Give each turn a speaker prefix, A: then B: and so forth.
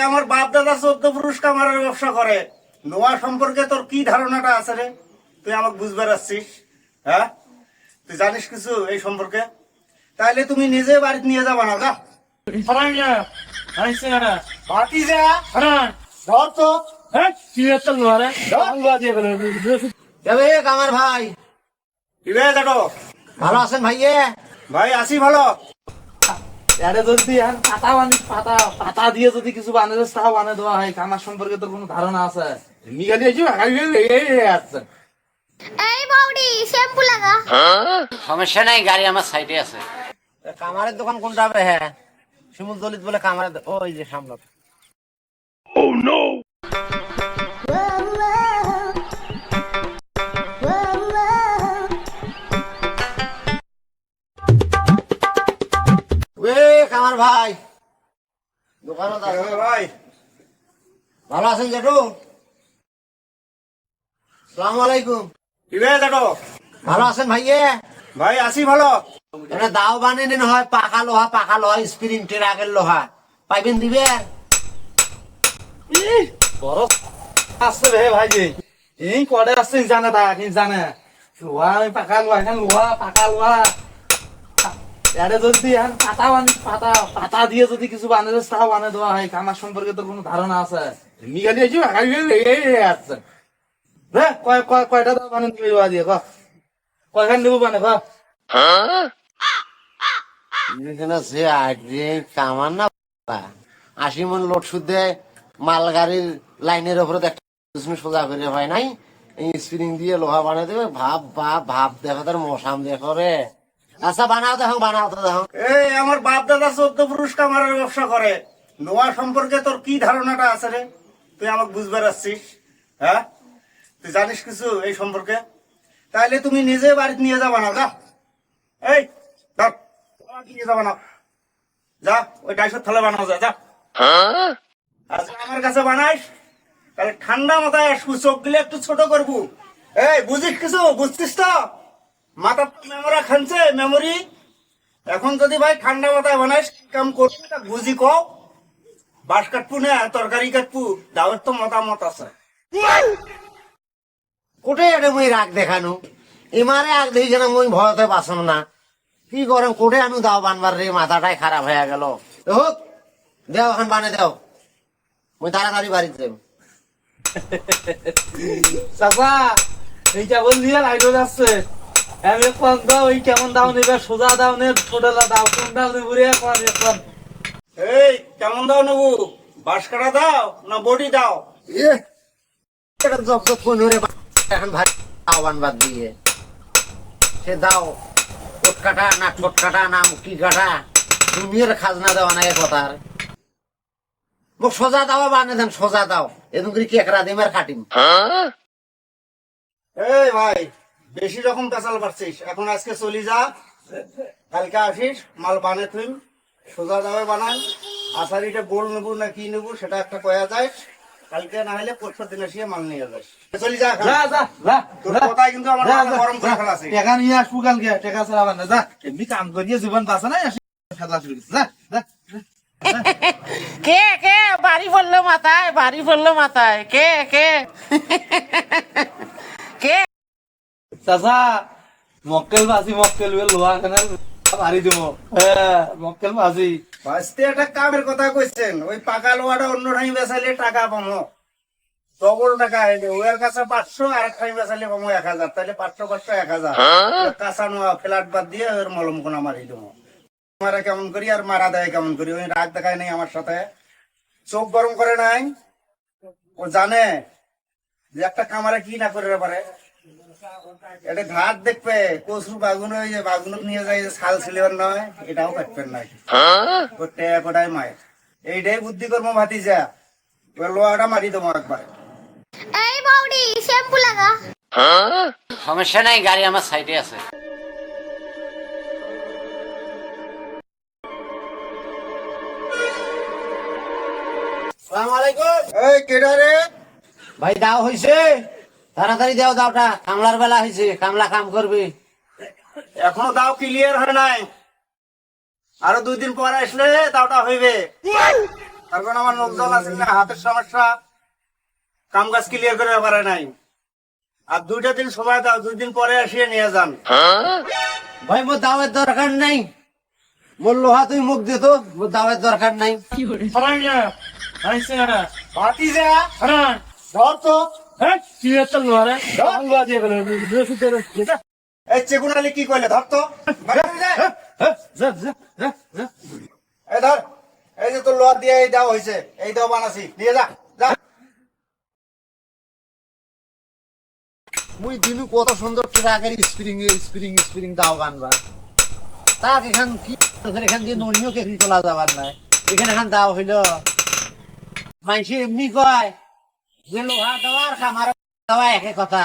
A: আমার বাপ দাদা চোদ্দ পুরুষ কামারের ব্যবসা করে। নোয়া সম্পর্কে তোর কি ধারণাটা আছে রে? তুই আমাকে বুঝবার আসছিস হ্যাঁ? তুই জানিস কিছু এই সম্পর্কে? তাইলে তুমি নিজে বাড়িতে নিয়ে যাবা না যা। বাতি যা। ধর তো।
B: যাবে কামার ভাই। ভালো আছেন ভাইয়ে?
A: ভাই আসি ভালো।
C: আরে যদি পাতা বানি পাতা পাতা দিয়ে যদি কিছু বানালে তাও বানিয়ে দেওয়া হয় খামার সম্পর্কে তোর কোনো ধারণা আছে? মিগালি এসে আছে।
D: এই বৌদি শ্যাম্পু লাগা।
B: সমস্যা নাই গাড়ি আমার সাইডে আছে। কামারের দোকান কোনটা হবে হ্যাঁ? শিমুল দলিত বলে কামারের ওই যে সামনে এ কামার ভাই। দোকানে
A: ভাই?
B: ভালো আছেন জেঠু? সালাম আলাইকুম।
A: কি রে
B: ভালো আছেন ভাইয়ে?
A: ভাই আসি ভালো।
B: এটা দাও বানিয়ে নিন হয় পাকা লোহা পাকা লোহা স্প্রিং আগের লোহা। পাইবেন দিবে
C: বড় আসছে রে ভাই এই কড়ে আসছে জানে তা জানে? লোহা পাকা লোহা লোহা পাকা লোহা। যদি যদি কিছু দেওয়া হয়।
B: আগে না। আশি মন লোড মাল গাড়ির লাইনের উপরে একটা সোজা করে হয় নাই। স্প্রিং দিয়ে লোহা বানিয়ে দেবে। ভাব ভাব ভাব, দেখো তার মশাম দেখো রে। আচ্ছা বানাও দেখো, বানাও তো
A: এই, আমার বাপ দাদা চোদ্দ পুরুষ কামারের ব্যবসা করে। নোয়া সম্পর্কে তোর কি ধারণাটা আছে রে? তুই আমাকে বুঝবার আসছিস হ্যাঁ? তুই জানিস কিছু এই সম্পর্কে? তাইলে তুমি নিজে বাড়িতে নিয়ে যাবা না এই নিয়ে যাবা না। যা, ওই ডাইসের থালে বানাও, যা যা। যদি আমার কাছে বানাইস, তাহলে ঠান্ডা মাথায় আসব, চোখগুলো একটু ছোট করব। এই, বুঝিস কিছু? বুঝছিস তো? মাথা মেমোরা খানছে মেমোরি এখন যদি ভাই ঠান্ডা মাথায় বানাইস কাম করবি তা বুঝি কও। বাস কাটপু না তরকারি কাটপু দাওয়ার তো মতামত আছে।
B: কোটে এটা মুই রাগ দেখানো। ইমারে আগ দেখি যেন মুই ভয়তে বাসন না। কি করম কোটে আনু দাও বানবার রে মাথাটাই খারাপ হয়ে গেল। হোক দেও এখন বানে দেও। মুই তাড়াতাড়ি বাড়িতে যাব
C: চাচা এইটা বললি আর আইডো যাচ্ছে। আমি এখন দাও ওই কেমন দাও নেবে? সোজা দাও নে ছোটলা দাও কোনটা নেব রে? এখন এখন
A: এই কেমন দাও নেবু? বাস কাটা দাও না বডি দাও?
B: এ, এটা জব জব কোন রে এখন ভাই দাও বানবার দিয়ে। সে দাও কোট কাটা না ঠোঁট কাটা না কি কাটা দুনিয়ার খাজনা দেওয়া নাই কথার। মোক সোজা দাও বানে দেন সোজা দাও। এরকম করে কেকরা দিমের খাটিম?
A: এই ভাই বেশি রকম পেঁচাল পারছিস। এখন আজকে চলি যা কালকে আসিস মাল বানে তুই সোজা দামে বানান আষাঢ়িটা গোল নেব না কি নেব সেটা একটা কয়া যায় কালকে না হলে পরশু দিন এসে মাল নিয়ে যাস। চলি যা
C: যা যা যা
A: তোর কথাই কিন্তু আমার গরম করে। ফেলাছে।
C: টাকা নিয়ে আসব কালকে টাকা ছাড়াবার না। যা এমনি কাম করিয়ে জীবন বাঁচা নাই খেলা শুরু যা যা
E: কে কে? বাড়ি পড়ল মাথায় বাড়ি পড়ল মাথায়। কে কে?
C: চাচা মক্কেল বাজি মক্কেল লোহা খানে মারি দিব হ্যাঁ মক্কেল বাজি।
A: বাঁচতে একটা কামের কথা কইছেন ওই পাকা লোহাটা অন্য ঠাই বেচাইলে টাকা পামো ডবল টাকা আইলে ওর কাছে পাঁচশো আর এক ঠাই বেচাইলে পামো এক হাজার তাহলে পাঁচশো পাঁচশো এক হাজার কাঁচা নোয়া ফ্ল্যাট বাদ দিয়ে ওর মলম কোনা মারি দেবো মারা কেমন করি আর মারা দেয় কেমন করি ওই রাগ দেখায় নাই আমার সাথে। চোখ গরম করে নাই? ও জানে। যে একটা কামারে কি না করে পারে এটা ঘাট দেখবে কচুর বাগুন ওই যে বাগুন নিয়ে যায় ছাল ছিলেন নয় এটাও কাটবেন না। ওটা কোটাই মায়ের। এইটাই বুদ্ধি কর্ম ভাতি যা ওই লোহাটা মারি দেবো একবার।
D: এই বৌদি শ্যাম্পু লাগা।
B: সমস্যা নাই গাড়ি আমার সাইডে আছে।
A: এই কেডা রে?
B: ভাই দাও হইছে? তাড়াতাড়ি দাও দাওটা কামলার বেলা হয়েছে কামলা কাম করবে।
A: এখনও দাও ক্লিয়ার হয় নাই। আরও দুই দিন পর আসলে দাওটা হইবে। তার কারণ আমার লোকজন আছে না হাতের সমস্যা কাম কাজ ক্লিয়ার করে পারে নাই। আর দুইটা দিন সময় দাও দুই দিন পরে আসিয়ে নিয়ে যান।
B: ভাই মোর দাওয়ার দরকার নাই। মোর লোহা তুই মুখ দিত মোর দাওয়ার দরকার নাই।
A: কি বাতি যা ধর তো। এই চেগুন আলী কি কইলে ধর তো। এই ধর এই যে তোর লোহার দিয়ে এই দেওয়া হয়েছে এই দেওয়া বানাছি নিয়ে যা যা।
B: মুই দিনু কত সুন্দর ট্রাকের স্প্রিং স্প্রিং স্প্রিং দাও গানবার তাক এখান কি এখান দিয়ে নড়িও কে তোলা যাবার নাই। এখানে এখান দাও হইল। মাইসে এমনি কয় যে লোহা দেওয়ার খামার দেওয়া একে কথা